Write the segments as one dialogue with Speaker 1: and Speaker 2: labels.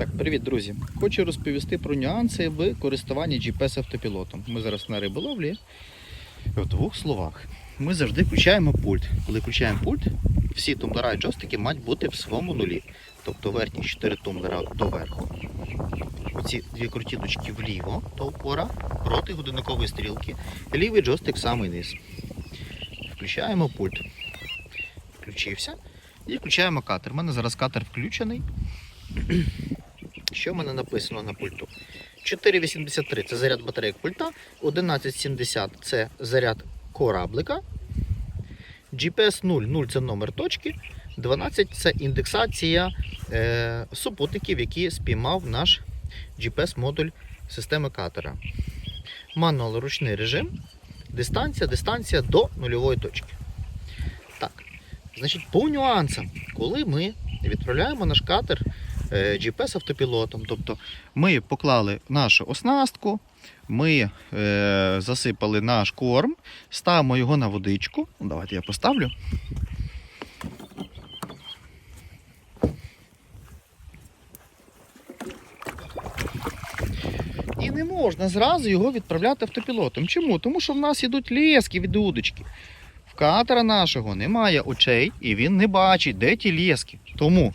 Speaker 1: Так, привіт, друзі. Хочу розповісти про нюанси в користуванні GPS автопілотом. Ми зараз на риболовлі. В двох словах. Ми завжди включаємо пульт. Коли включаємо пульт, всі тумблера і джойстики мають бути в своєму нулі. Тобто верхні 4 тумблера доверху. Оці дві круті точки вліво до упора проти годинникової стрілки. Лівий джойстик самий низ. Включаємо пульт. Включився. І включаємо катер. У мене зараз катер включений. Що в мене написано на пульту? 4,83 це заряд батарейок пульта, 11,70 це заряд кораблика. GPS 0, 0 це номер точки, 12 це індексація е, супутників, які спіймав наш GPS-модуль системи катера. Мануал ручний режим, дистанція, дистанція до нульової точки. Так, значить, по нюансам, коли ми відправляємо наш катер GPS автопілотом. Тобто ми поклали нашу оснастку, ми е, засипали наш корм, ставимо його на водичку. Ну, Давайте я поставлю. І не можна зразу його відправляти автопілотом. Чому? Тому що в нас ідуть лески від удочки. В катера нашого немає очей і він не бачить, де ті лески. Тому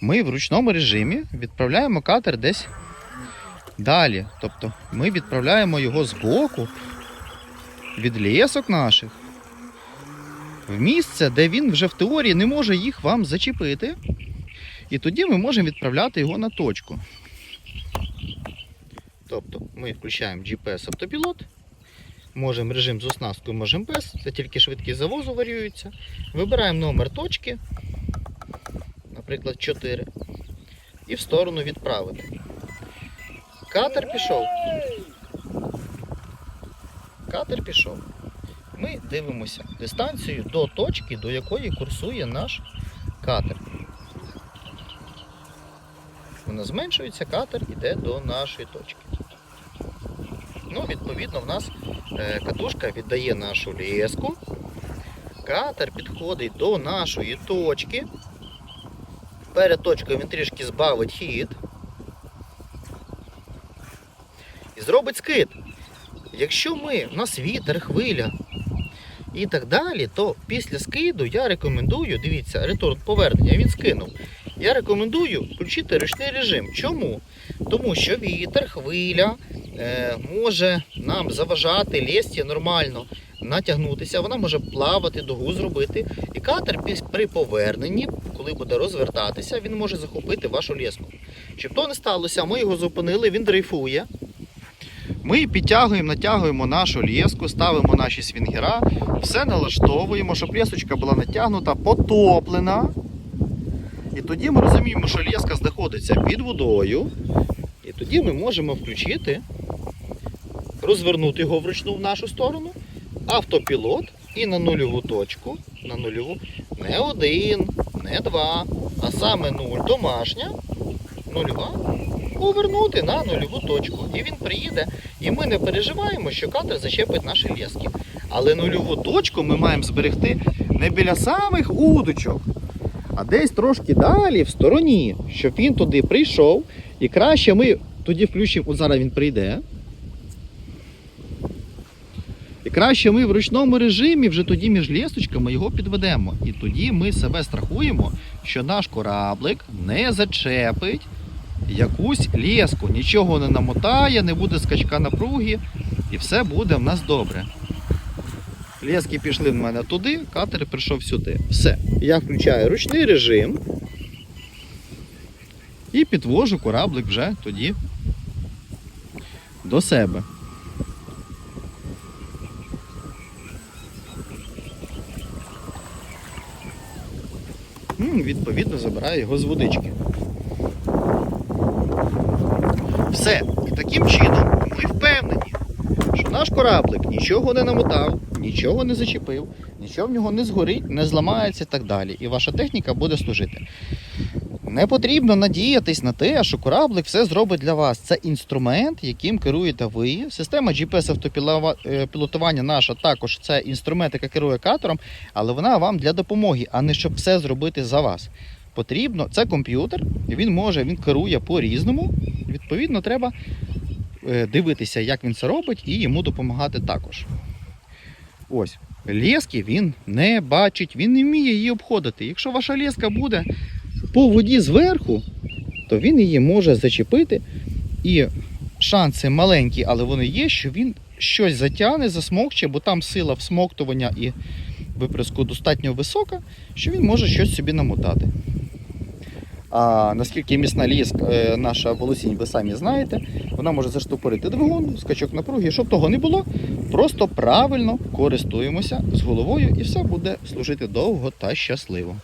Speaker 1: ми в ручному режимі відправляємо катер десь далі. Тобто ми відправляємо його збоку від лісок наших в місце, де він вже в теорії не може їх вам зачепити. І тоді ми можемо відправляти його на точку. Тобто ми включаємо GPS автопілот, можемо режим з оснасткою, можемо без, це тільки швидкість завозу варіюється. Вибираємо номер точки, наприклад, 4, і в сторону відправити. Катер пішов. Катер пішов. Ми дивимося дистанцію до точки, до якої курсує наш катер. Вона зменшується, катер йде до нашої точки. Ну, відповідно, в нас е, катушка віддає нашу леску. Катер підходить до нашої точки. Перед точкою він трішки збавить хід. І зробить скид. Якщо ми, у нас вітер, хвиля і так далі, то після скиду я рекомендую, дивіться, реторн повернення він скинув. Я рекомендую включити ручний режим. Чому? Тому що вітер, хвиля може нам заважати лесті нормально натягнутися, вона може плавати, дугу зробити. І катер при поверненні, коли буде розвертатися, він може захопити вашу леску. Щоб то не сталося, ми його зупинили, він дрейфує. Ми підтягуємо, натягуємо нашу леску, ставимо наші свінгера, все налаштовуємо, щоб лесочка була натягнута, потоплена. І тоді ми розуміємо, що леска знаходиться під водою. І тоді ми можемо включити, розвернути його вручну в нашу сторону, автопілот і на нульову точку, на нульову, не один, не два, а саме нуль домашня, нульова, повернути на нульову точку. І він приїде, і ми не переживаємо, що катер зачепить наші лески. Але нульову точку ми маємо зберегти не біля самих удочок, а десь трошки далі, в стороні, щоб він туди прийшов. І краще ми тоді включимо, от зараз він прийде. І краще ми в ручному режимі вже тоді між лісточками його підведемо. І тоді ми себе страхуємо, що наш кораблик не зачепить якусь леску, нічого не намотає, не буде скачка напруги, і все буде в нас добре. Лески пішли в мене туди, катер прийшов сюди. Все. Я включаю ручний режим і підвожу кораблик вже тоді до себе. Відповідно, забирає його з водички. Все. І таким чином ми впевнені, що наш кораблик нічого не намотав, нічого не зачепив, нічого в нього не згорить, не зламається і так далі. І ваша техніка буде служити. Не потрібно надіятись на те, що кораблик все зробить для вас. Це інструмент, яким керуєте ви. Система GPS автопілотування наша також це інструмент, який керує катером, але вона вам для допомоги, а не щоб все зробити за вас. потрібно. Це комп'ютер, він може, він керує по-різному. Відповідно, треба е, дивитися, як він це робить, і йому допомагати також. Ось. Лески він не бачить, він не вміє її обходити. Якщо ваша леска буде по воді зверху, то він її може зачепити. І шанси маленькі, але вони є, що він щось затягне, засмокче, бо там сила всмоктування і виприску достатньо висока, що він може щось собі намотати. А наскільки міцна ліска е, наша волосінь, ви самі знаєте, вона може заштопорити двигун, скачок напруги. Щоб того не було, просто правильно користуємося з головою і все буде служити довго та щасливо.